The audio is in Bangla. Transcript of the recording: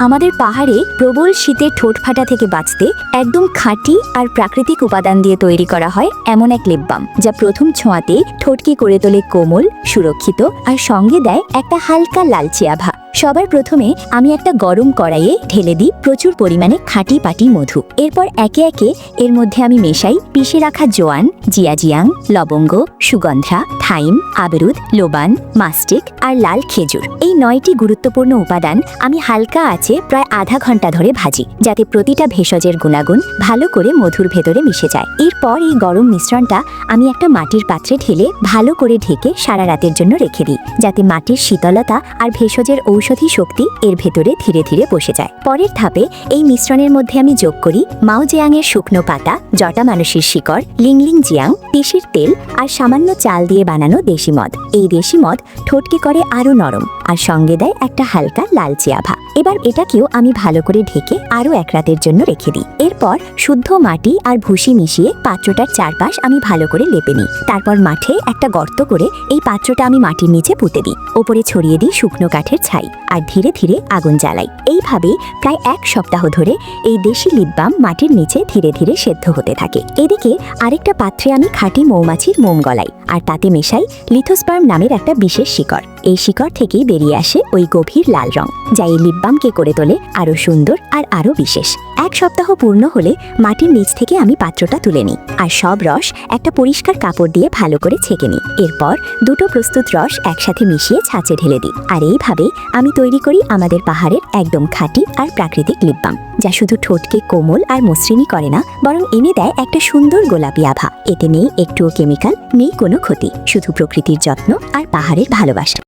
আমাদের পাহাড়ে প্রবল শীতে ঠোঁট ফাটা থেকে বাঁচতে একদম খাঁটি আর প্রাকৃতিক উপাদান দিয়ে তৈরি করা হয় এমন এক লিপ বাম, যা প্রথম ছোঁয়াতে ঠোঁটকে করে তোলে কোমল, সুরক্ষিত আর সঙ্গে দেয় একটা হালকা লালচে আভা। সবার প্রথমে আমি একটা গরম কড়াইয়ে ঢেলে দিই প্রচুর পরিমাণে খাঁটি পাটি মধু। এরপর একে একে এর মধ্যে আমি মেশাই পিষে রাখা জোয়ান জিয়াজিয়াং লবঙ্গ, সুগন্ধা, থাইম, আবরুদ, লোবান, মাস্টিক আর লাল খেজুর। এই নয়টি গুরুত্বপূর্ণ উপাদান আমি হালকা আছে প্রায় আধা ঘণ্টা ধরে ভাজি, যাতে প্রতিটা ভেষজের গুণাগুণ ভালো করে মধুর ভেতরে মিশে যায়। এরপর এই গরম মিশ্রণটা আমি একটা মাটির পাত্রে ঢেলে ভালো করে ঢেকে সারা রাতের জন্য রেখে দিই, যাতে মাটির শীতলতা আর ভেষজের ঔষধি শক্তি এর ভেতরে ধীরে ধীরে বসে যায়। পরের ধাপে এই মিশ্রণের মধ্যে আমি যোগ করি মাও জিয়াংয়ের শুকনো পাতা, জটা মানুষের শিকড়, লিংলিং জিয়াং, তিসির তেল আর সামান্য চাল দিয়ে বানানো দেশি মদ। এই দেশি মদ ঠোঁটকে করে আরও নরম আর সঙ্গে দেয় একটা হালকা লালচে আভা। এবার এটাকেও আমি ভালো করে ঢেকে আরও এক রাতের জন্য রেখে দিই। এরপর শুদ্ধ মাটি আর ভুসি মিশিয়ে পাত্রটার চারপাশ আমি ভালো করে লেপে নিই। তারপর মাঠে একটা গর্ত করে এই পাত্রটা আমি মাটির নিচে পুঁতে দিই। ওপরে ছড়িয়ে দিই শুকনো কাঠের ছাই। আর ধীরে ধীরে আগুন জ্বালাই। এইভাবে প্রায় এক সপ্তাহ ধরে এই দেশি লিপবাম মাটির নিচে ধীরে ধীরে সেদ্ধ হতে থাকে। এদিকে আরেকটা পাত্রে আমি খাঁটি মৌমাছির মোম গলাই, আর তাতে মেশাই লিথোস্পার্ম নামের একটা বিশেষ শিকড়। এই শিকড় থেকেই বেরিয়ে আসে ওই গভীর লাল রং, যা এই লিপবামকে করে তোলে আরও সুন্দর আর আরও বিশেষ। এক সপ্তাহ পূর্ণ হলে মাটির নিচ থেকে আমি পাত্রটা তুলে নিই আর সব রস একটা পরিষ্কার কাপড় দিয়ে ভালো করে ছেঁকে নিই। এরপর দুটো প্রস্তুত রস একসাথে মিশিয়ে ছাঁচে ঢেলে দিই আর এইভাবে আমি তৈরি করি আমাদের পাহাড়ের একদম খাঁটি আর প্রাকৃতিক লিপবাম, যা শুধু ঠোঁটকে কোমল আর মসৃণই করে না, বরং এনে দেয় একটা সুন্দর গোলাপি আভা। এতে নেই একটুও কেমিক্যাল, নেই কোনো ক্ষতি, শুধু প্রকৃতির যত্ন আর পাহাড়ের ভালোবাসা।